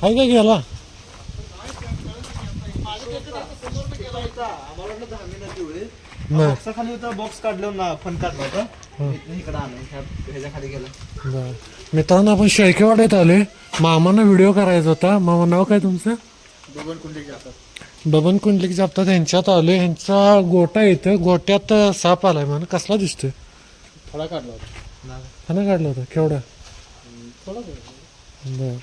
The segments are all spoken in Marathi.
काय काय गेला बर. खाली होता बॉक्स काढलं ना फन काढला होता. इकडे आणून ह्याच्या खाली गेला बर. मित्रांनो आपण शेळकेवाड्यात आले मामांना व्हिडिओ करायचा होता. मामा नाव काय तुमचं? दोघं कुंडली जातात बबन कुंडलिक जापतात ह्यांच्यात आले ह्यांचा गोटा येतं गोट्यात साप आलाय म्हणा. कसला दिसतोय? थोडा काढला होता. हा काढला होता. केवढा? थोडा बर.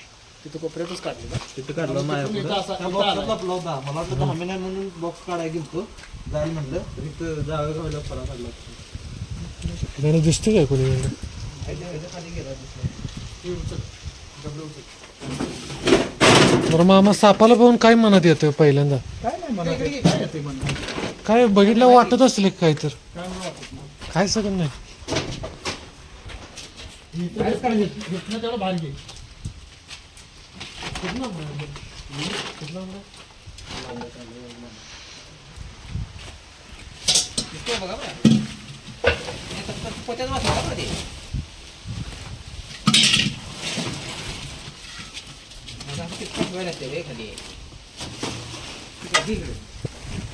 तिथं कोपऱ्यातच काढलं तिथं काढलं लपला होता. मला वाटलं दहा महिन्या म्हणून बॉक्स काढायला गेलतो. जाईल म्हणलं. तर इथं जावं गावला काढला. त्याने दिसतोय काय कोणी? खाली गेला दिसला. बरं मामा सापाला पाहून काय मनात येतं पहिल्यांदा? काय नाही काय येते म्हणा काय बघितलं वाटत असले काय तर काय मला वाटत नाही. काय सगळं नाही. काहीच काय घेत घेतलं तेवढं बाहेर घे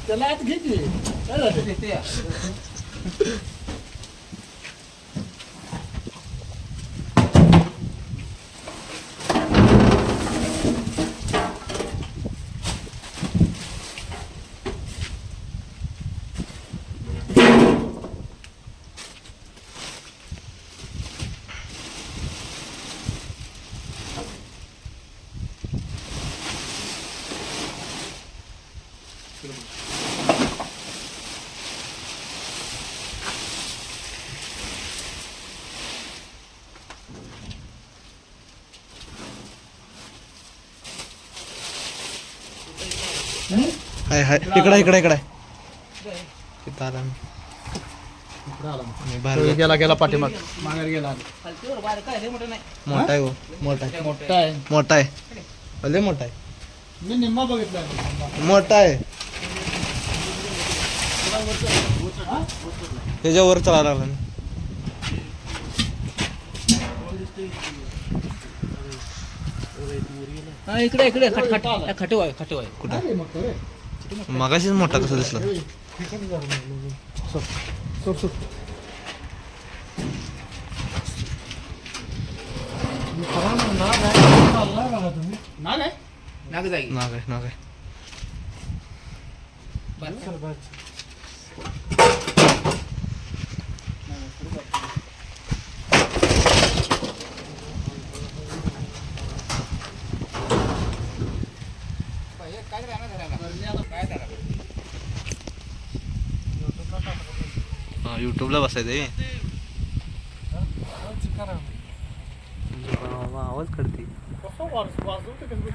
त्याला आत घे की काय झालं हाय हाय इकडे इकडे इकडे. तिथं आला मी. मी बाहेर गेला गेला पाठीमाग. माघार गेला. मोठा आहे हो मोठा आहे. मोठा आहे. मोठा आहे. मोठा आहे. मी निम्मा बघितला. मोठा आहे. त्याच्यावर चला लागला मी. हा इकडे इकडे खट खट खटू आहे खटू आहे. कुठं? मगाशीच मोठा कसा दिसला? नाग आहे. नाग आहे हा युट्यूबला बसायचं आहे आवाज काढते.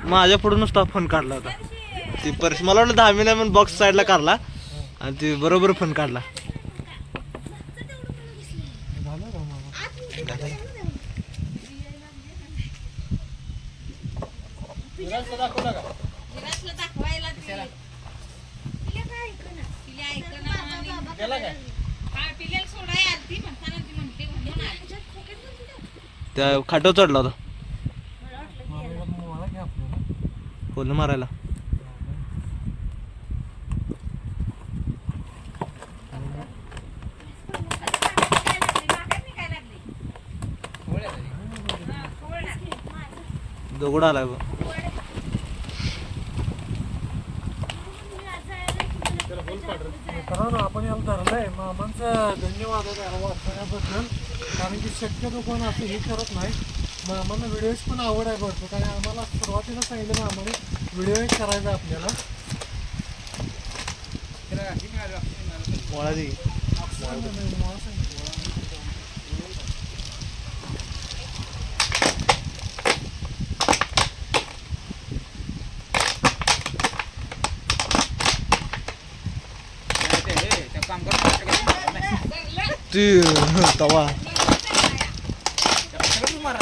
माझ्या पुढे नुसता फोन काढला होता. ती परस मला वाटलं दहा मिनिट म्हणून बॉक्स साईडला काढला. आणि ती बरोबर फोन काढला. दाखवायला ते- तिला काय ऐकणं? तिला ऐकणं आणि- काय पिल्याला सोडाय आलती म्हणताना ती म्हणते म्हणून आली. त्या खाटावर चढला होता. कोण मारायला? दगड आलाय बघ. मित्रांनो आपण याला धरलंय. मामांचं धन्यवाद आहे याला वाचण्याबद्दल कारण की शक्यतो कोण असं हे करत नाही. मामांना व्हिडिओज पण आवड आहे भरपूर. कारण आम्हाला सुरुवातीला सांगितलं मामाने व्हिडिओ करायचा आपल्याला. मोळा दे काम करतो तवा. मारा